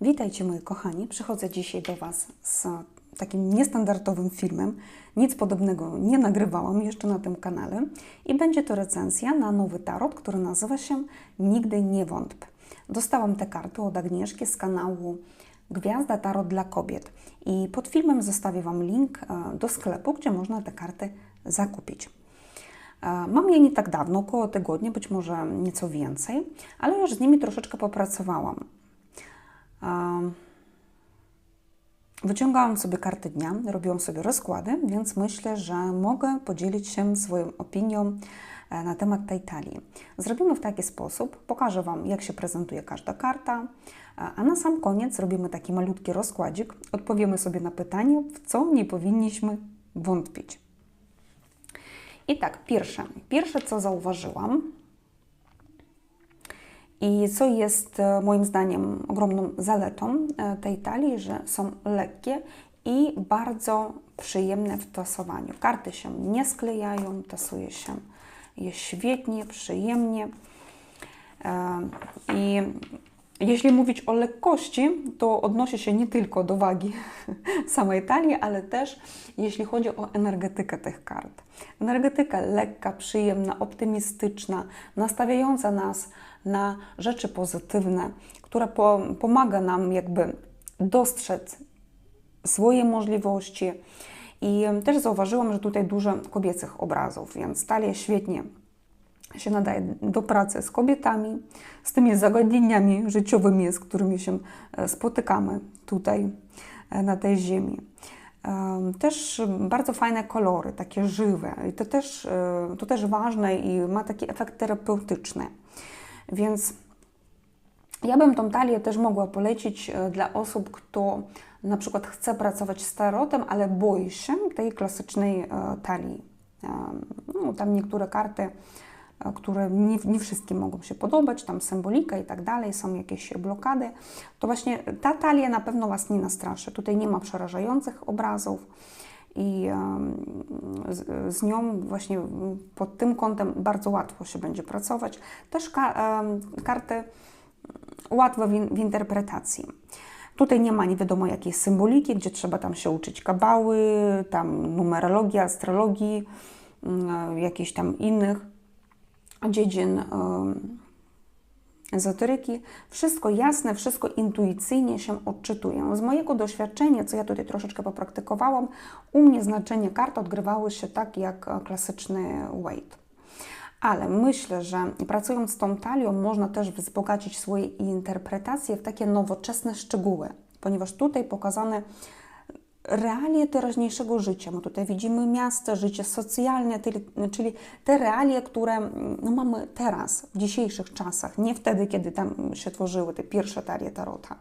Witajcie moi kochani, przychodzę dzisiaj do Was z takim niestandardowym filmem. Nic podobnego nie nagrywałam jeszcze na tym kanale i będzie to recenzja na nowy tarot, który nazywa się Nigdy nie wątp. Dostałam te karty od Agnieszki z kanału Gwiazda Tarot dla Kobiet i pod filmem zostawię Wam link e, do sklepu, gdzie można te karty zakupić. E, Mam je nie tak dawno, około tygodnia, być może nieco więcej, ale już z nimi troszeczkę popracowałam. Wyciągałam sobie karty dnia, robiłam sobie rozkłady, więc myślę, że mogę podzielić się swoją opinią e, na temat tej talii. Zrobimy w taki sposób, pokażę Wam, jak się prezentuje każda karta, e, a na sam koniec zrobimy taki malutki rozkładzik, odpowiemy sobie na pytanie, w co nie powinniśmy wątpić. I tak, pierwsze, pierwsze co zauważyłam, i co jest e, moim zdaniem ogromną zaletą e, tej talii, że są lekkie i bardzo przyjemne w tasowaniu. Karty się nie sklejają, tasuje się je świetnie, przyjemnie. E, I jeśli mówić o lekkości, to odnosi się nie tylko do wagi samej talii, ale też jeśli chodzi o energetykę tych kart. Energetyka lekka, przyjemna, optymistyczna, nastawiająca nas na rzeczy pozytywne, która po, pomaga nam jakby dostrzec swoje możliwości. I też zauważyłam, że tutaj dużo kobiecych obrazów, więc talia świetnie się nadaje do pracy z kobietami, z tymi zagadnieniami życiowymi, z którymi się e, spotykamy tutaj e, na tej ziemi. Też bardzo fajne kolory, takie żywe. I to też, e, to też ważne i ma taki efekt terapeutyczny. Więc ja bym tą talię też mogła polecić dla osób, kto na przykład chce pracować z tarotem, ale boi się tej klasycznej talii. No, tam niektóre karty które nie, nie wszystkim mogą się podobać, tam symbolika i tak dalej, są jakieś blokady, to właśnie ta talia na pewno Was nie nastraszy. Tutaj nie ma przerażających obrazów i z, nią właśnie pod tym kątem bardzo łatwo się będzie pracować. Też ka, karty łatwe w, interpretacji. Tutaj nie ma nie wiadomo jakiej symboliki, gdzie trzeba tam się uczyć kabały, tam numerologii, astrologii, jakichś tam innych dziedzin ezoteryki. Wszystko jasne, wszystko intuicyjnie się odczytuje. Z mojego doświadczenia, co ja tutaj troszeczkę popraktykowałam, u mnie znaczenie kart odgrywały się tak jak klasyczny weight. Ale myślę, że pracując z tą talią można też wzbogacić swoje interpretacje w takie nowoczesne szczegóły, ponieważ tutaj pokazane realie teraźniejszego życia. My tutaj widzimy miasto, życie socjalne, czyli te realie, które no, mamy teraz, w dzisiejszych czasach, nie wtedy, kiedy tam się tworzyły te pierwsze talie tarota,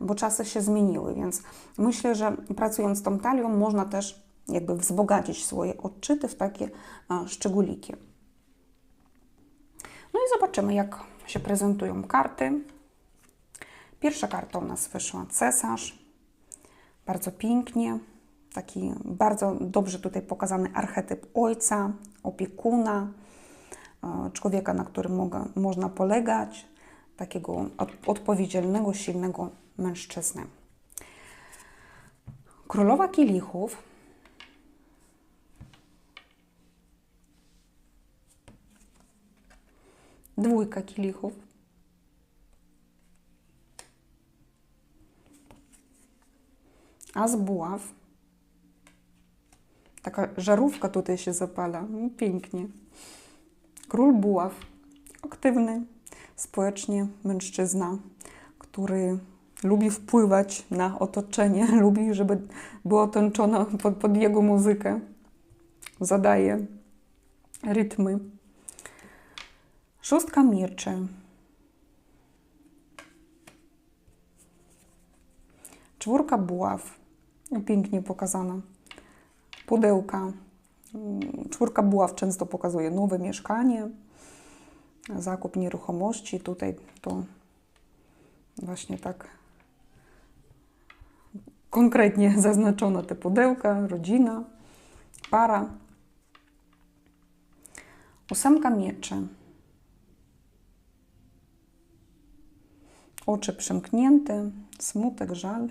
bo czasy się zmieniły, więc myślę, że pracując tą talią można też jakby wzbogacić swoje odczyty w takie szczególiki. No i zobaczymy, jak się prezentują karty. Pierwsza karta u nas wyszła cesarz, bardzo pięknie. Taki bardzo dobrze tutaj pokazany archetyp ojca, opiekuna, e, człowieka, na którym mogę, można polegać, takiego odpowiedzialnego, silnego mężczyzny. Królowa kielichów dwójka kielichów, a z buław taka żarówka tutaj się zapala, no, pięknie. Król buław, aktywny społecznie mężczyzna, który lubi wpływać na otoczenie, lubi, żeby było tęczone pod, pod jego muzykę. Zadaje rytmy. Szóstka mieczy. Czwórka buław pięknie pokazana. Pudełka. Czwórka buław często pokazuje nowe mieszkanie, zakup nieruchomości. Tutaj to właśnie tak konkretnie zaznaczono te pudełka, rodzina, para. Ósemka mieczy. Oczy przymknięte, smutek, żal.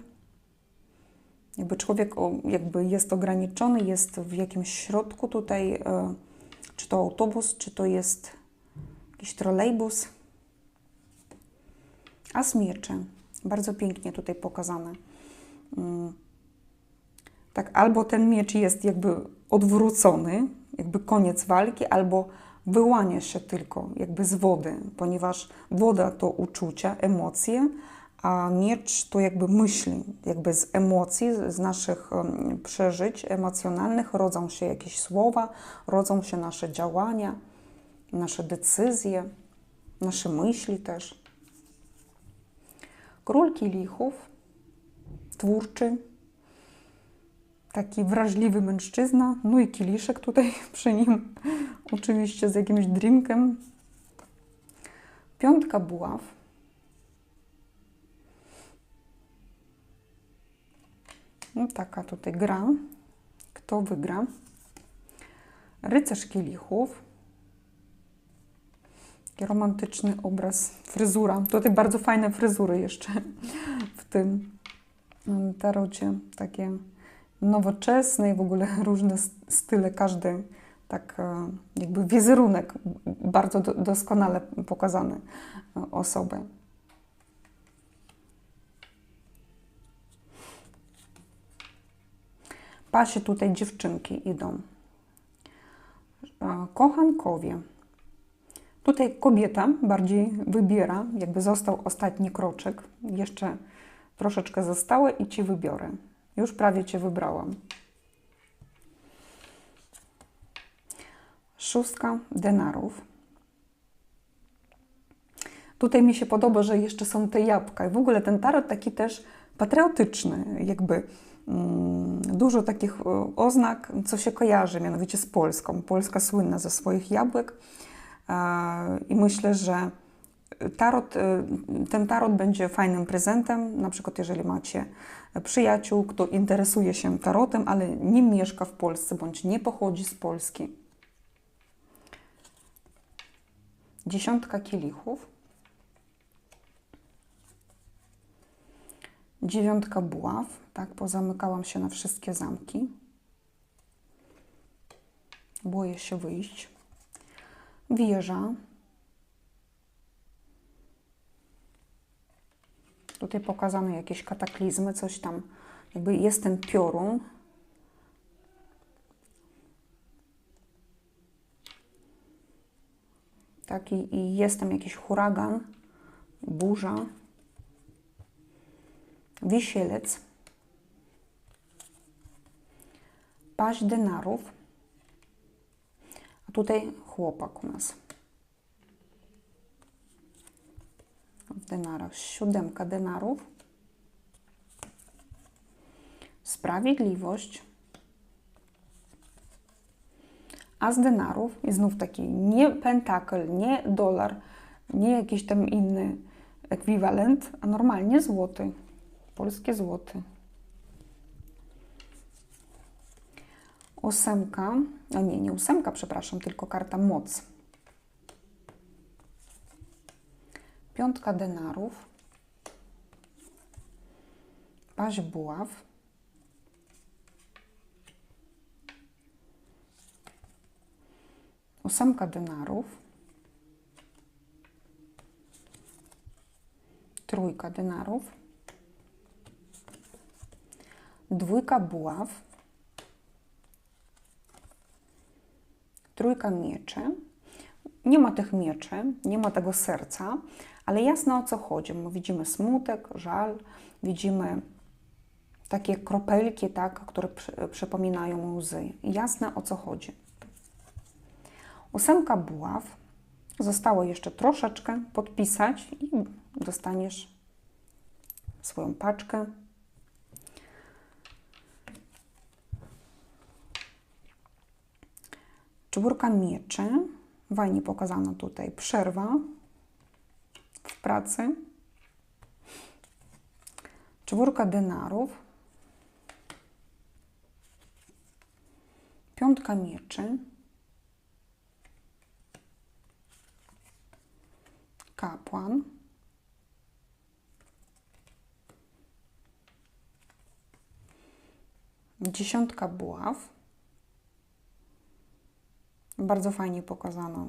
Jakby człowiek jakby jest ograniczony, jest w jakimś środku tutaj, e, czy to autobus, czy to jest jakiś trolejbus. As mieczy, bardzo pięknie tutaj pokazane. Mm. Tak, albo ten miecz jest jakby odwrócony, jakby koniec walki, albo wyłania się tylko jakby z wody, ponieważ woda to uczucia, emocje, a miecz to jakby myśli, jakby z emocji, z naszych przeżyć emocjonalnych rodzą się jakieś słowa, rodzą się nasze działania, nasze decyzje, nasze myśli też. Król kielichów, twórczy, taki wrażliwy mężczyzna, no i kieliszek tutaj przy nim, oczywiście z jakimś drinkiem. Piątka buław. No taka tutaj gra. Kto wygra? Rycerz kielichów. Taki romantyczny obraz, fryzura. Tutaj bardzo fajne fryzury jeszcze w tym tarocie. Takie nowoczesne i w ogóle różne style, każdy tak e, jakby wizerunek bardzo doskonale pokazany e, Pasie tutaj dziewczynki idą. E, kochankowie. Tutaj kobieta bardziej wybiera, jakby został ostatni kroczek. Jeszcze troszeczkę zostało i Ci wybiorę. Już prawie Cię wybrałam. Szóstka denarów. Tutaj mi się podoba, że jeszcze są te jabłka. I w ogóle ten tarot taki też patriotyczny, jakby mm, dużo takich e, oznak, co się kojarzy mianowicie z Polską. Polska słynna ze swoich jabłek e, i myślę, że tarot, e, ten tarot będzie fajnym prezentem, na przykład jeżeli macie przyjaciół, kto interesuje się tarotem, ale nie mieszka w Polsce bądź nie pochodzi z Polski. Dziesiątka kielichów. Dziewiątka buław, tak, pozamykałam się na wszystkie zamki. Boję się wyjść. Wieża. Tutaj pokazane jakieś kataklizmy, coś tam, jakby jest ten piorun. Taki i jest tam jakiś huragan, burza, wisielec, paść denarów, a tutaj chłopak u nas. w denarach. Siódemka denarów. Sprawiedliwość. A z denarów i znów taki nie pentakel, nie dolar, nie jakiś tam inny ekwiwalent, a normalnie złoty. Polskie złoty. Ósemka, a nie, nie ósemka, przepraszam, tylko karta moc. piątka denarów, paź buław, ósemka denarów, trójka denarów, dwójka buław, trójka mieczy. Nie ma tych mieczy, nie ma tego serca, ale jasne o co chodzi. My widzimy smutek, żal, widzimy takie kropelki, tak, które przy, przypominają łzy. Jasne o co chodzi. Ósemka buław. Zostało jeszcze troszeczkę podpisać i dostaniesz swoją paczkę. Czwórka mieczy. Wajnie pokazano tutaj przerwa w pracy. Czwórka denarów. Piątka mieczy. Kapłan. Dziesiątka buław. Bardzo fajnie pokazano.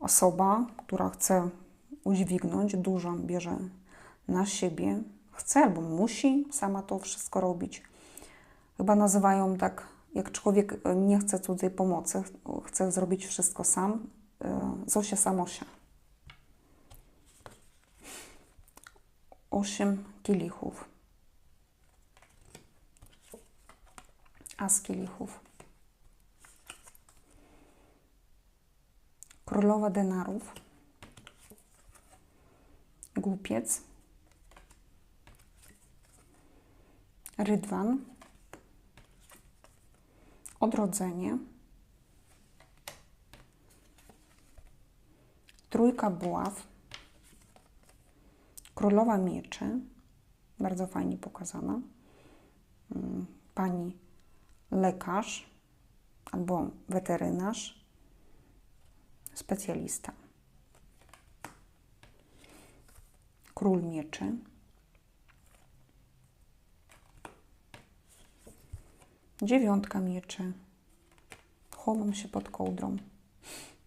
Osoba, która chce udźwignąć, dużo bierze na siebie, chce albo musi sama to wszystko robić. Chyba nazywają tak, jak człowiek nie chce cudzej pomocy, chce zrobić wszystko sam, e, Zosia Samosia. Osiem kielichów. As kielichów. Królowa denarów. Głupiec. Rydwan. Odrodzenie. Trójka buław. Królowa mieczy. Bardzo fajnie pokazana. Mm, Pani lekarz albo weterynarz. Specjalista. Król mieczy. Dziewiątka mieczy. Chowam się pod kołdrą.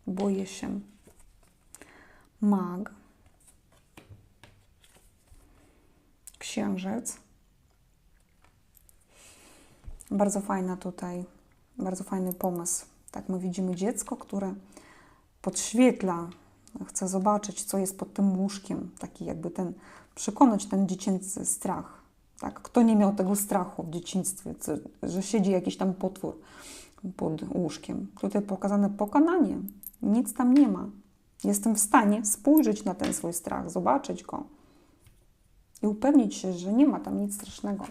Boję się. Mag. Księżyc. Bardzo fajna tutaj, bardzo fajny pomysł. Tak, my widzimy dziecko, które podświetla, chce zobaczyć, co jest pod tym łóżkiem, taki jakby ten, przekonać ten dziecięcy strach. Tak? Kto nie miał tego strachu w dzieciństwie, że siedzi jakiś tam potwór pod łóżkiem. Tutaj pokazane pokonanie. Nic tam nie ma. Jestem w stanie spojrzeć na ten swój strach, zobaczyć go i upewnić się, że nie ma tam nic strasznego.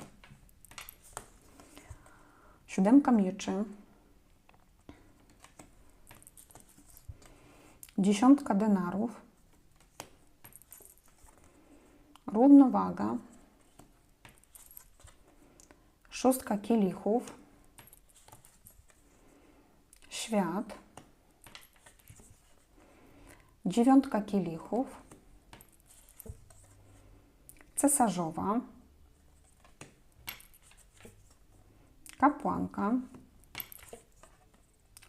Siódemka mieczy. Dziesiątka denarów. Równowaga. Szóstka kielichów. Świat. Dziewiątka kielichów. Cesarzowa. Kapłanka.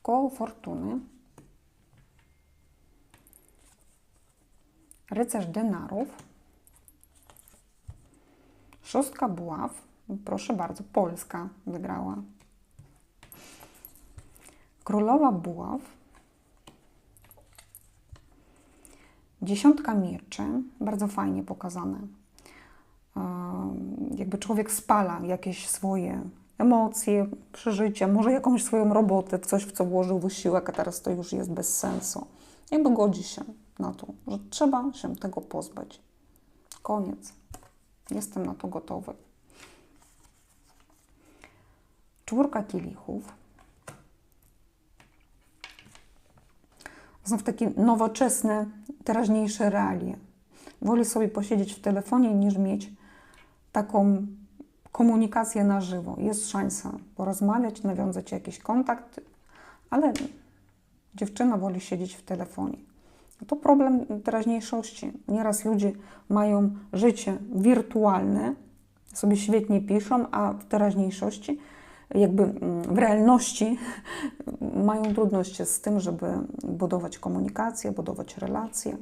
Koło fortuny. Rycerz denarów. Szóstka buław. Proszę bardzo, Polska wygrała. Królowa buław. Dziesiątka mieczy. Bardzo fajnie pokazane. Jakby człowiek spala jakieś swoje emocje, przeżycia, może jakąś swoją robotę, coś w co włożył wysiłek, a teraz to już jest bez sensu. Jakby godzi się na to, że trzeba się tego pozbyć. Koniec. Jestem na to gotowy. Czwórka kielichów. Znów takie nowoczesne, teraźniejsze realie. Wolę sobie posiedzieć w telefonie niż mieć taką komunikację na żywo. Jest szansa porozmawiać, nawiązać jakiś kontakt, ale dziewczyna woli siedzieć w telefonie. To problem teraźniejszości. Nieraz ludzie mają życie wirtualne, sobie świetnie piszą, a w teraźniejszości, jakby mm, w realności, mają trudności z tym, żeby budować komunikację, budować relacje.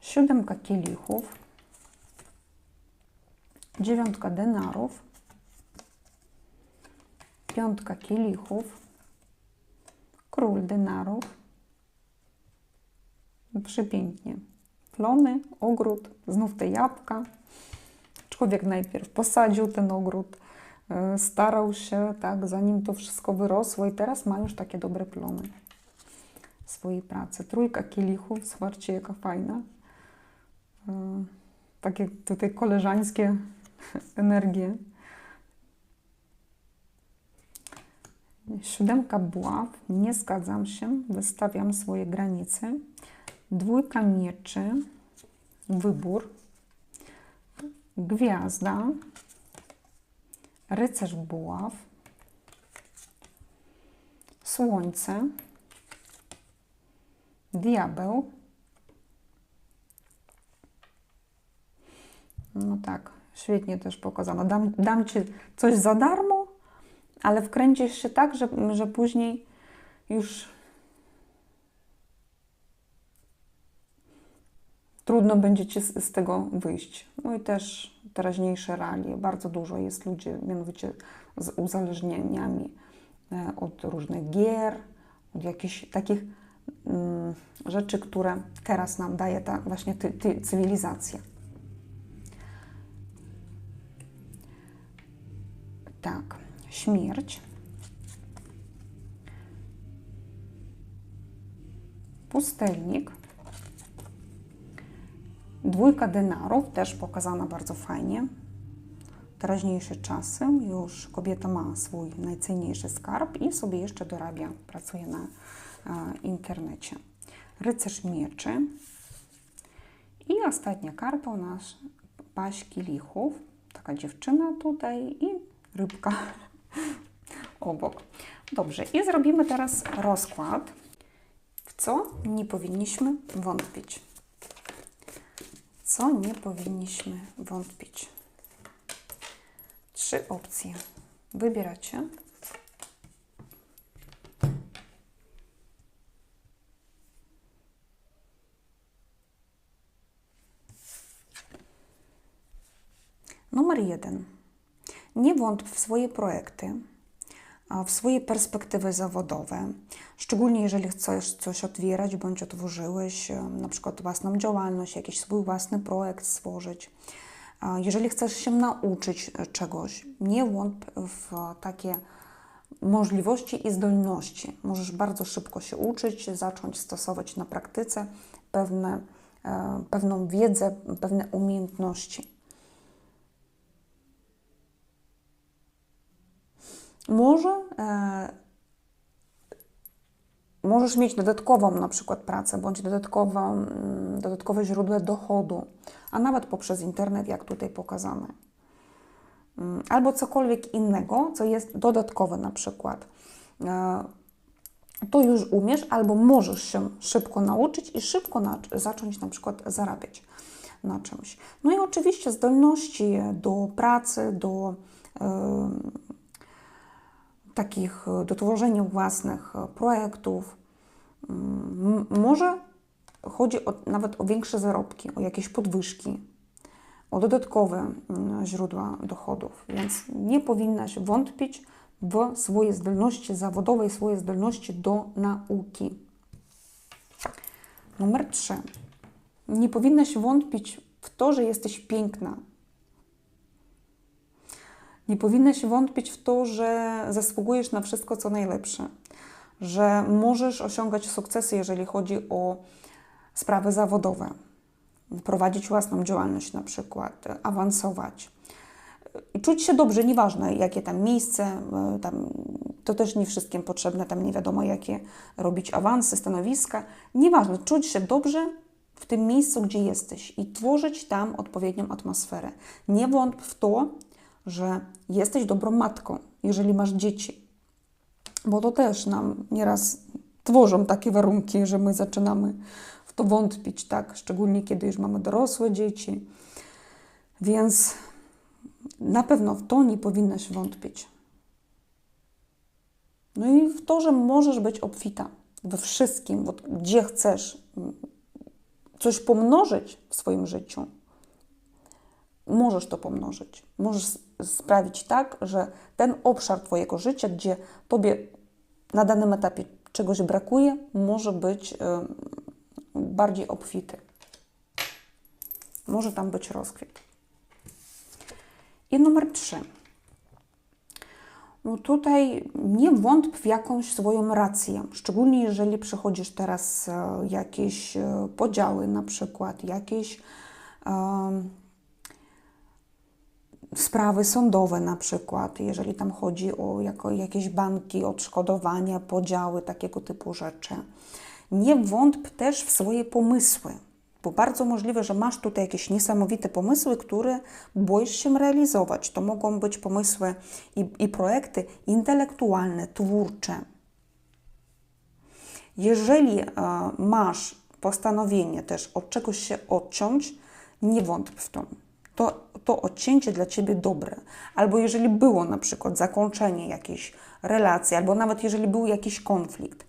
Siódemka kielichów, dziewiątka denarów, piątka kielichów, król denarów, przepięknie. Plony, ogród, znów te jabłka. Człowiek najpierw posadził ten ogród, y, starał się, tak, zanim to wszystko wyrosło i teraz ma już takie dobre plony swojej pracy. Trójka kielichów, zobaczcie jaka fajna. Y, Takie tutaj koleżańskie energie. Siódemka buław, nie zgadzam się, wystawiam swoje granice. Dwójka mieczy, wybór. Gwiazda, rycerz buław, słońce, diabeł. No tak, Świetnie też pokazano. Dam, dam Ci coś za darmo, ale wkręcisz się tak, że, że później już trudno będzie Ci z, z tego wyjść. No i też teraźniejsze realie. Bardzo dużo jest ludzi, mianowicie z uzależnieniami e, od różnych gier, od jakichś takich mm, rzeczy, które teraz nam daje ta właśnie ty, ty, cywilizacja. Tak, śmierć. Pustelnik. Dwójka denarów, też pokazana bardzo fajnie. Teraźniejsze czasy, już kobieta ma swój najcenniejszy skarb i sobie jeszcze dorabia, pracuje na e, internecie. Rycerz mieczy. I ostatnia karta u nas paść kielichów. Taka dziewczyna tutaj i rybka obok. Dobrze, i zrobimy teraz rozkład, w co nie powinniśmy wątpić. Co nie powinniśmy wątpić. Trzy opcje. Wybieracie. Numer jeden. Nie wątp w swoje projekty, w swoje perspektywy zawodowe, szczególnie jeżeli chcesz coś otwierać bądź otworzyłeś na przykład własną działalność, jakiś swój własny projekt stworzyć. Jeżeli chcesz się nauczyć czegoś, nie wątp w takie możliwości i zdolności. Możesz bardzo szybko się uczyć, zacząć stosować na praktyce pewne, e, pewną wiedzę, pewne umiejętności. Może e, możesz mieć dodatkową na przykład pracę, bądź dodatkową, mm, dodatkowe źródło dochodu, a nawet poprzez internet, jak tutaj pokazane. Mm, albo cokolwiek innego, co jest dodatkowe na przykład. E, to już umiesz, albo możesz się szybko nauczyć i szybko na, zacząć na przykład zarabiać na czymś. No i oczywiście zdolności do pracy, do takich do tworzenia własnych projektów. Może chodzi o, nawet o większe zarobki, o jakieś podwyżki, o dodatkowe źródła dochodów, więc nie powinnaś wątpić w swoje zdolności zawodowe i swoje zdolności do nauki. Numer 3. Nie powinnaś wątpić w to, że jesteś piękna, nie powinnaś wątpić w to, że zasługujesz na wszystko, co najlepsze, że możesz osiągać sukcesy, jeżeli chodzi o sprawy zawodowe, prowadzić własną działalność na przykład, awansować. I czuć się dobrze, nieważne jakie tam miejsce, e, tam, to też nie wszystkim potrzebne, tam nie wiadomo jakie robić awansy, stanowiska. Nieważne, czuć się dobrze w tym miejscu, gdzie jesteś i tworzyć tam odpowiednią atmosferę. Nie wątp w to, że jesteś dobrą matką, jeżeli masz dzieci. Bo to też nam nieraz tworzą takie warunki, że my zaczynamy w to wątpić, tak? Szczególnie kiedy już mamy dorosłe dzieci. Więc na pewno w to nie powinnaś wątpić. No i w to, że możesz być obfita we wszystkim, gdzie chcesz coś pomnożyć w swoim życiu, możesz to pomnożyć. Możesz sprawić tak, że ten obszar Twojego życia, gdzie Tobie na danym etapie czegoś brakuje, może być bardziej obfity. Może tam być rozkwit. I numer trzy. No tutaj nie wątp w jakąś swoją rację, szczególnie jeżeli przechodzisz teraz e, jakieś e, podziały, na przykład jakieś sprawy sądowe na przykład, jeżeli tam chodzi o jako, jakieś banki, odszkodowania, podziały, takiego typu rzeczy. Nie wątp też w swoje pomysły, bo bardzo możliwe, że masz tutaj jakieś niesamowite pomysły, które boisz się realizować. To mogą być pomysły i, i projekty intelektualne, twórcze. Jeżeli e, masz postanowienie też od czegoś się odciąć, nie wątp w to. To to odcięcie dla Ciebie dobre, albo jeżeli było na przykład zakończenie jakiejś relacji, albo nawet jeżeli był jakiś konflikt,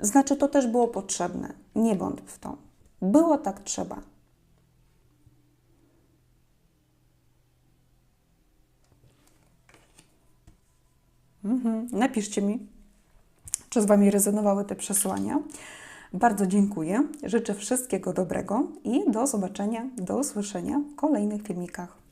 znaczy to też było potrzebne. Nie wątp w to. Było tak trzeba. Mhm. Napiszcie mi, czy z Wami rezonowały te przesłania. Bardzo dziękuję. Życzę wszystkiego dobrego i do zobaczenia, do usłyszenia w kolejnych filmikach.